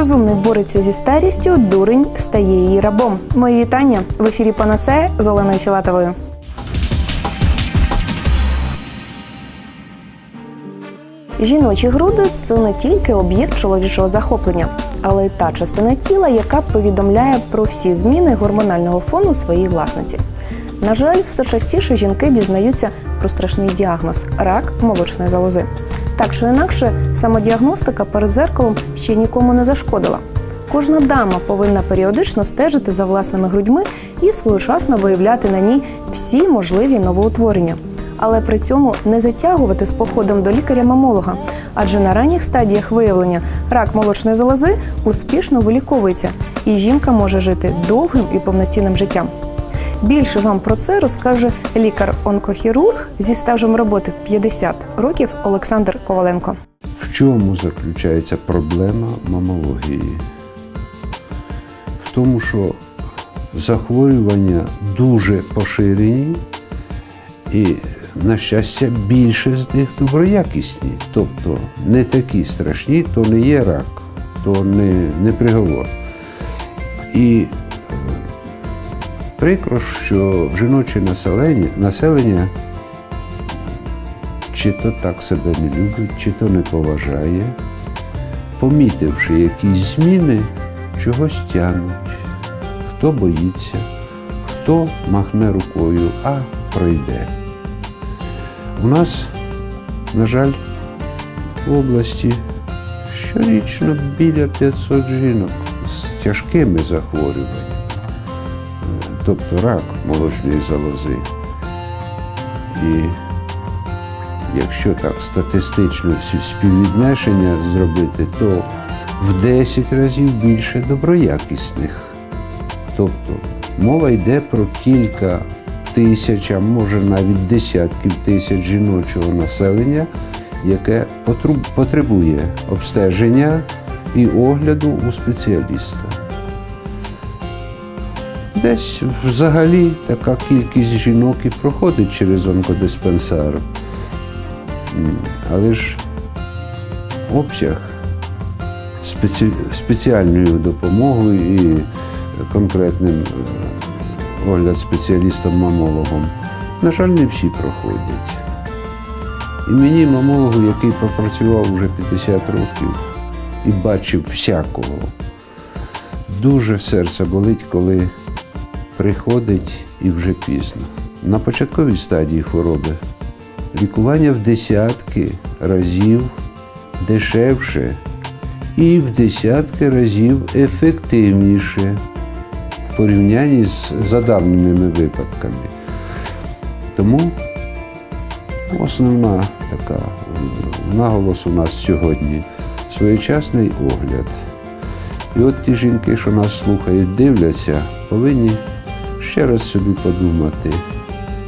Розумний бореться зі старістю, дурень стає її рабом. Мої вітання в ефірі Панацея з Оленою Філатовою. Жіночі груди це не тільки об'єкт чоловічого захоплення, але й та частина тіла, яка повідомляє про всі зміни гормонального фону своїй власниці. На жаль, все частіше жінки дізнаються про страшний діагноз рак молочної залози. Так чи інакше, самодіагностика перед зеркалом ще нікому не зашкодила. Кожна дама повинна періодично стежити за власними грудьми і своєчасно виявляти на ній всі можливі новоутворення. Але при цьому не затягувати з походом до лікаря-мамолога, адже на ранніх стадіях виявлення рак молочної залози успішно виліковується, і жінка може жити довгим і повноцінним життям. Більше вам про це розкаже лікар-онкохірург зі стажем роботи в 50 років Олександр Коваленко. В чому заключається проблема мамології? В тому, що захворювання дуже поширені і, на щастя, більше з них доброякісні. Тобто не такі страшні, то не є рак, то не, не приговор. І прикро, що жіноче населення, населення чи то так себе не любить, чи то не поважає, помітивши якісь зміни, чогось тягнуть. Хто боїться, хто махне рукою, а пройде. У нас, на жаль, в області щорічно біля 500 жінок з тяжкими захворюваннями, тобто рак молочної залози. І якщо так статистично всі співвідношення зробити, то в 10 разів більше доброякісних. Тобто мова йде про кілька тисяч, а може навіть десятків тисяч жіночого населення, яке потребує обстеження і огляду у спеціаліста. Десь взагалі така кількість жінок і проходить через онкодиспансер. Але ж обсяг спеці... спеціальною допомогою і конкретним е, огляд спеціалістом-мамологом, на жаль, не всі проходять. І мені, мамологу, який попрацював вже 50 років і бачив всякого, дуже серце болить, коли приходить і вже пізно. На початковій стадії хвороби лікування в десятки разів дешевше і в десятки разів ефективніше в порівнянні з задавними випадками. Тому основна така наголос у нас сьогодні своєчасний огляд. І от ті жінки, що нас слухають, дивляться, повинні ще раз собі подумати,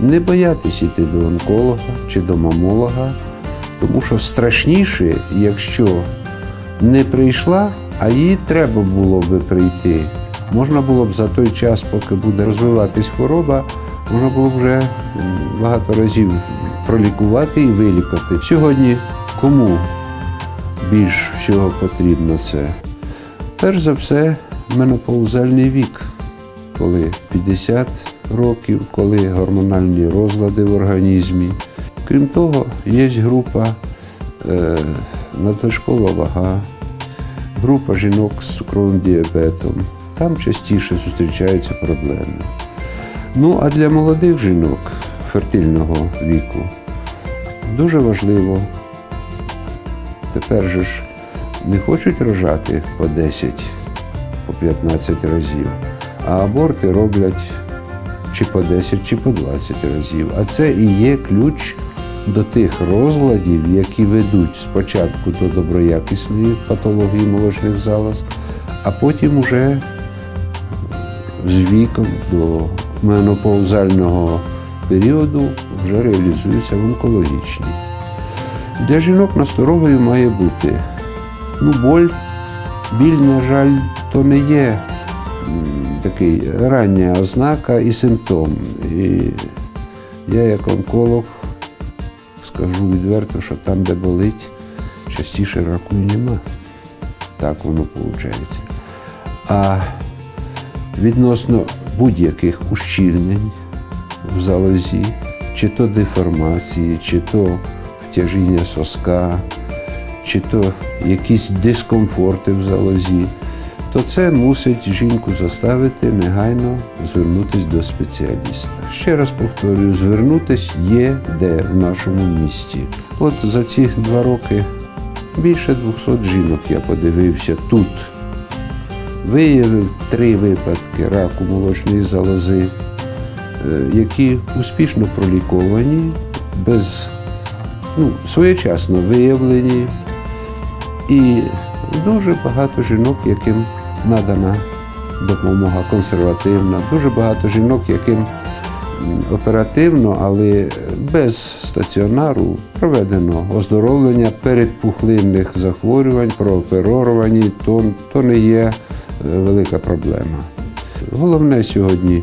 не боятись іти до онколога чи до мамолога, тому що страшніше, якщо не прийшла, а їй треба було би прийти. Можна було б за той час, поки буде розвиватись хвороба, можна було б вже багато разів пролікувати і вилікувати. Сьогодні кому більш всього потрібно це? Перш за все, менопаузальний вік, коли 50 років, коли гормональні розлади в організмі. Крім того, є група е, надлишкова вага, група жінок з цукровим діабетом. Там частіше зустрічаються проблеми. Ну, а для молодих жінок фертильного віку дуже важливо Тепер же ж не хочуть рожати по 10, по 15 разів, а аборти роблять чи по 10, чи по 20 разів. А це і є ключ до тих розладів, які ведуть спочатку до доброякісної патології молочних залоз, а потім уже з віком до менопаузального періоду вже реалізуються в онкологічній. Для жінок насторогою має бути. Ну, боль, біль, на жаль, то не є такий рання ознака і симптом. І я як онколог скажу відверто, що там, де болить, частіше раку нема. так воно виходить. А відносно будь-яких ущільнень в залозі, чи то деформації, чи то втяжіння соска, чи то якісь дискомфорти в залозі, то це мусить жінку заставити негайно звернутися до спеціаліста. Ще раз повторюю, звернутися є де в нашому місті. От за ці два роки більше 200 жінок я подивився тут. Виявив три випадки раку молочної залози, е, які успішно проліковані, без, ну, своєчасно виявлені. І дуже багато жінок, яким надана допомога консервативна, дуже багато жінок, яким оперативно, але без стаціонару проведено оздоровлення передпухлинних захворювань, прооперовані, то, то не є е, велика проблема. Головне сьогодні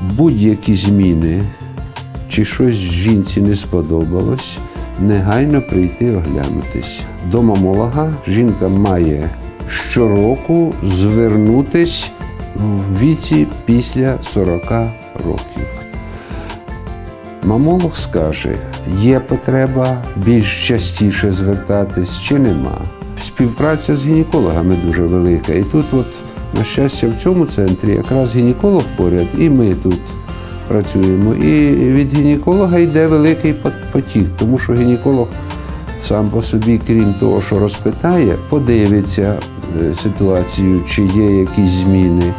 будь-які зміни чи щось жінці не сподобалось, негайно прийти оглянутись. До мамолога жінка має щороку звернутись в віці після 40 років. Мамолог скаже, є потреба більш частіше звертатись чи нема. Співпраця з гінекологами дуже велика. І тут, от, на щастя, в цьому центрі якраз гінеколог поряд, і ми тут працюємо. І від гінеколога йде великий потік, тому що гінеколог сам по собі, крім того, що розпитає, подивиться ситуацію, чи є якісь зміни.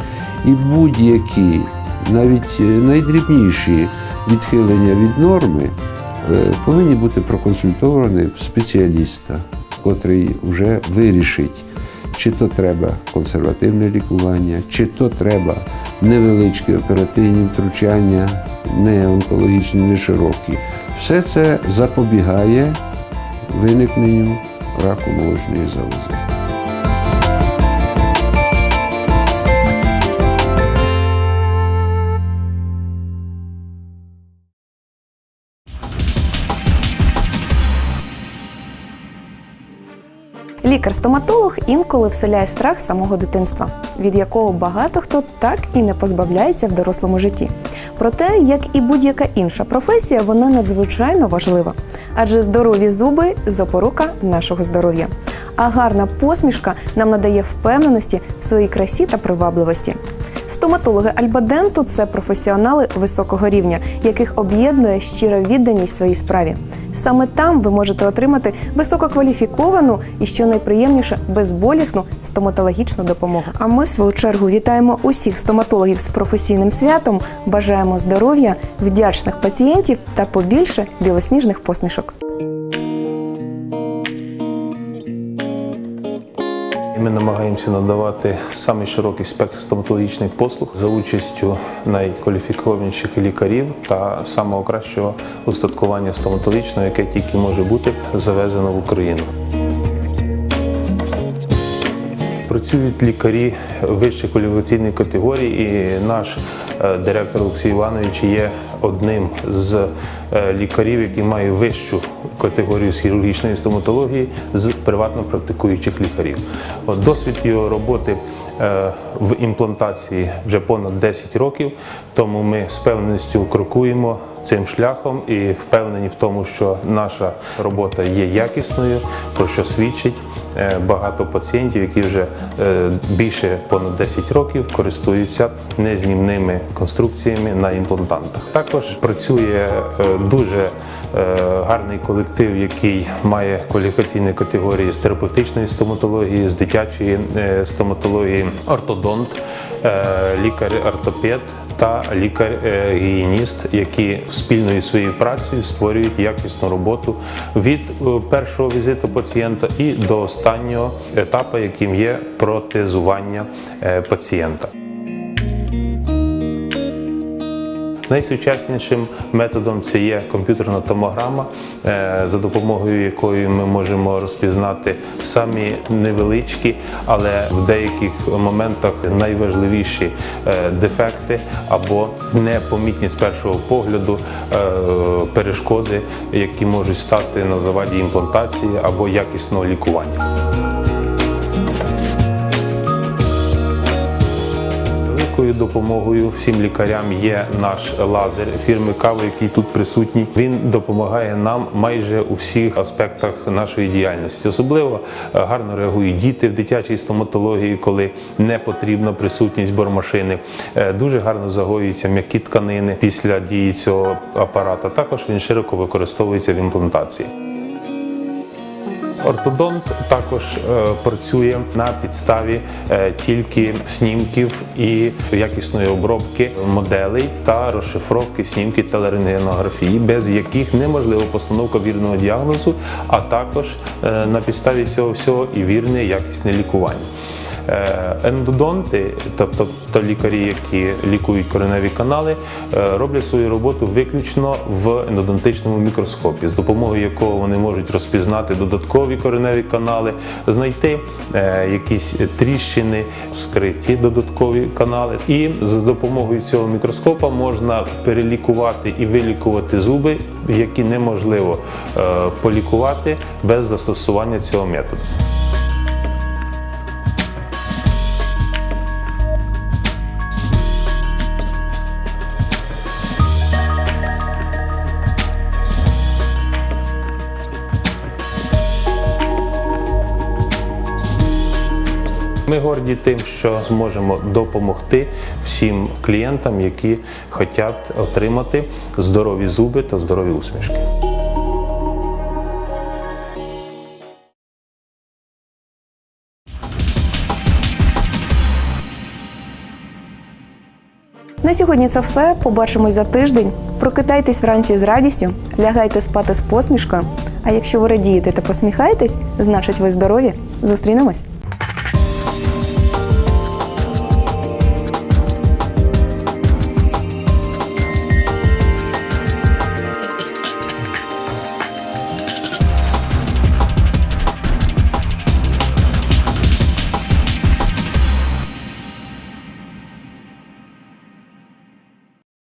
І будь-які, навіть е, найдрібніші відхилення від норми е, повинні бути проконсультовані в спеціаліста, котрий вже вирішить, чи то треба консервативне лікування, чи то треба невеличкі оперативні втручання, не онкологічні, не широкі. Все це запобігає виникненню раку молочної залози. Лікар-стоматолог інколи вселяє страх самого дитинства, від якого багато хто так і не позбавляється в дорослому житті. Проте, як і будь-яка інша професія, вона надзвичайно важлива, адже здорові зуби запорука нашого здоров'я. А гарна посмішка нам надає впевненості в своїй красі та привабливості. Стоматологи Альбаденту це професіонали високого рівня, яких об'єднує щира відданість своїй справі. Саме там ви можете отримати висококваліфіковану і що найприємніше безболісну стоматологічну допомогу. А ми, в свою чергу, вітаємо усіх стоматологів з професійним святом. Бажаємо здоров'я, вдячних пацієнтів та побільше білосніжних посмішок. Ми намагаємося надавати самий широкий спектр стоматологічних послуг за участю найкваліфікованіших лікарів та самого кращого устаткування стоматологічного, яке тільки може бути завезено в Україну. Працюють лікарі вищої кваліфікаційної категорії, і наш е, директор Олексій Іванович є одним з е, лікарів, який має вищу категорію з хірургічної стоматології з приватно практикуючих лікарів. Досвід його роботи е, в імплантації вже понад 10 років, тому ми з певністю крокуємо цим шляхом і впевнені в тому, що наша робота є якісною, про що свідчить багато пацієнтів, які вже е, більше понад 10 років користуються незнімними конструкціями на імплантантах. Також працює е, дуже е, гарний колектив, який має кваліфікаційні категорії з терапевтичної стоматології, з дитячої е, стоматології, ортодонт, е, лікар-ортопед та лікар-гігієніст, які спільною своєю працею створюють якісну роботу від е, першого візиту пацієнта і до останнього етапу, яким є протезування е, пацієнта. Найсучаснішим методом це є комп'ютерна томограма, е, за допомогою якої ми можемо розпізнати самі невеличкі, але в деяких моментах найважливіші е, дефекти або непомітні з першого погляду е, перешкоди, які можуть стати на заваді імплантації або якісного лікування. Великою допомогою всім лікарям є наш лазер фірми Кави, який тут присутній. Він допомагає нам майже у всіх аспектах нашої діяльності. Особливо е, гарно реагують діти в дитячій стоматології, коли не потрібна присутність бормашини. Е, Дуже гарно загоюються м'які тканини після дії цього апарата. Також він широко використовується в імплантації. Ортодонт також е, працює на підставі е, тільки снімків і якісної обробки моделей та розшифровки снімків телерентгенографії, без яких неможлива постановка вірного діагнозу, а також е, на підставі цього всього і вірне якісне лікування. Е, Ендодонти, тобто то лікарі, які лікують кореневі канали, е, роблять свою роботу виключно в ендодонтичному мікроскопі, з допомогою якого вони можуть розпізнати додаткові кореневі канали, знайти е, якісь тріщини, скриті додаткові канали. І за допомогою цього мікроскопа можна перелікувати і вилікувати зуби, які неможливо полікувати без застосування цього методу. Ми горді тим, що зможемо допомогти всім клієнтам, які хочуть отримати здорові зуби та здорові усмішки. На сьогодні це все. Побачимось за тиждень. Прокидайтесь вранці з радістю, лягайте спати з посмішкою. А якщо ви радієте та посміхаєтесь, значить ви здорові. Зустрінемось.